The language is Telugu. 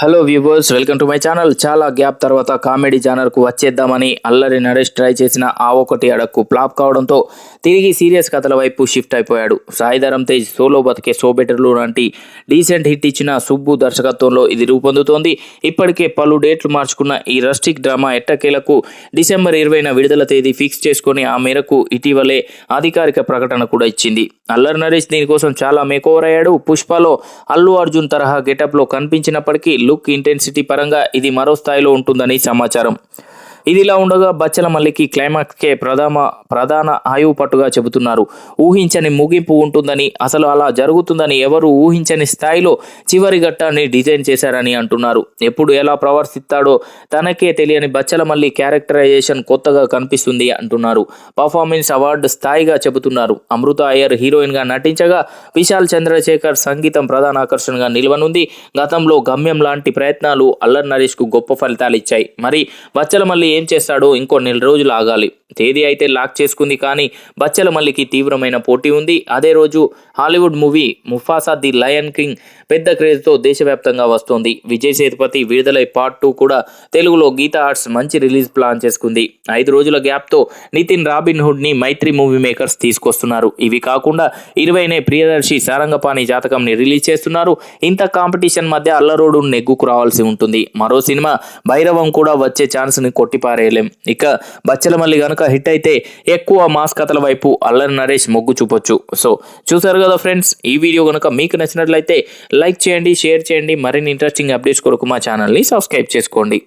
Hello viewers welcome to my channel చాలా గ్యాప్ తర్వాత కామెడీ కు వచ్చేద్దామని అల్లరి నరేష్ ట్రై చేసిన ఆ ఒకటి అడక్కు ఫ్లాప్ కావడంతో తిరిగి సీరియస్ కథల వైపు షిఫ్ట్ అయిపోయాడు. సాయిధరం తేజ్ సోలో బతికే సో బెటర్లు లాంటి డీసెంట్ హిట్ ఇచ్చిన సుబ్బు దర్శకత్వంలో ఇది రూపొందుతోంది. ఇప్పటికే పలు డేట్లు మార్చుకున్న ఈ రస్టిక్ డ్రామా ఎట్టకేలకు డిసెంబర్ ఇరవైన విడుదల తేదీ ఫిక్స్ చేసుకుని ఆ మేరకు ఇటీవలే అధికారిక ప్రకటన కూడా ఇచ్చింది. అల్లరి నరేష్ దీనికోసం చాలా మేకోవర్ అయ్యాడు. పుష్పలో అల్లు అర్జున్ తరహా గెటప్లో కనిపించినప్పటికీ లుక్ ఇంటెన్సిటీ పరంగా ఇది మరో స్థాయిలో ఉంటుందని సమాచారం. ఇదిలా ఉండగా బచ్చల మల్లికి క్లైమాక్స్కే ప్రధాన ప్రధాన ఆయువు పట్టుగా చెబుతున్నారు. ఊహించని ముగింపు ఉంటుందని అసలు అలా జరుగుతుందని ఎవరు ఊహించని స్థాయిలో చివరి ఘట్టాన్ని డిజైన్ చేశారని అంటున్నారు. ఎప్పుడు ఎలా ప్రవర్తిస్తాడో తనకే తెలియని బచ్చల మల్లి క్యారెక్టరైజేషన్ కొత్తగా కనిపిస్తుంది అంటున్నారు. పర్ఫార్మెన్స్ అవార్డు స్థాయిగా చెబుతున్నారు. అమృత అయ్యర్ హీరోయిన్గా నటించగా విశాల్ చంద్రశేఖర్ సంగీతం ప్రధాన ఆకర్షణగా నిలవనుంది. గతంలో గమ్యం లాంటి ప్రయత్నాలు అల్లర్ నరేష్కు గొప్ప ఫలితాలు ఇచ్చాయి. మరి బచ్చల మల్లి ఏం చేస్తాడో ఇంకో నెల రోజులు ఆగాలి. తేదీ అయితే లాక్ చేసుకుంది కానీ బచ్చల మల్లికి తీవ్రమైన పోటీ ఉంది. అదే రోజు Hollywood movie Mufasa the Lion King పెద్ద క్రేజ్తో దేశవ్యాప్తంగా వస్తోంది. విజయ్ సేతుపతి విడుదలై పార్ట్ టూ కూడా తెలుగులో గీతా ఆర్ట్స్ మంచి రిలీజ్ ప్లాన్ చేసుకుంది. ఐదు రోజుల గ్యాప్తో నితిన్ రాబిన్ హుడ్ని మైత్రి మూవీ మేకర్స్ తీసుకొస్తున్నారు. ఇవి కాకుండా ఇరవైనే ప్రియదర్శి సారంగపాణి జాతకంని రిలీజ్ చేస్తున్నారు. ఇంత కాంపిటీషన్ మధ్య అల్లరోడు నెగ్గుకు రావాల్సి ఉంటుంది. మరో సినిమా భైరవం కూడా వచ్చే ఛాన్స్ని కొట్టిపారేయలేం. ఇక బచ్చలమల్లి గనుక హిట్ అయితే ఎక్కువ మాస్ కథల వైపు అల్లరి నరేష్ మొగ్గు చూపొచ్చు. సో చూసారు కదా ఫ్రెండ్స్ ఈ వీడియో కనుక మీకు నచ్చినట్లయితే లైక్ చేయండి షేర్ చేయండి మరిన్ని ఇంట్రెస్టింగ్ అప్డేట్స్ కొరకు మా ఛానల్ని సబ్స్క్రైబ్ చేసుకోండి.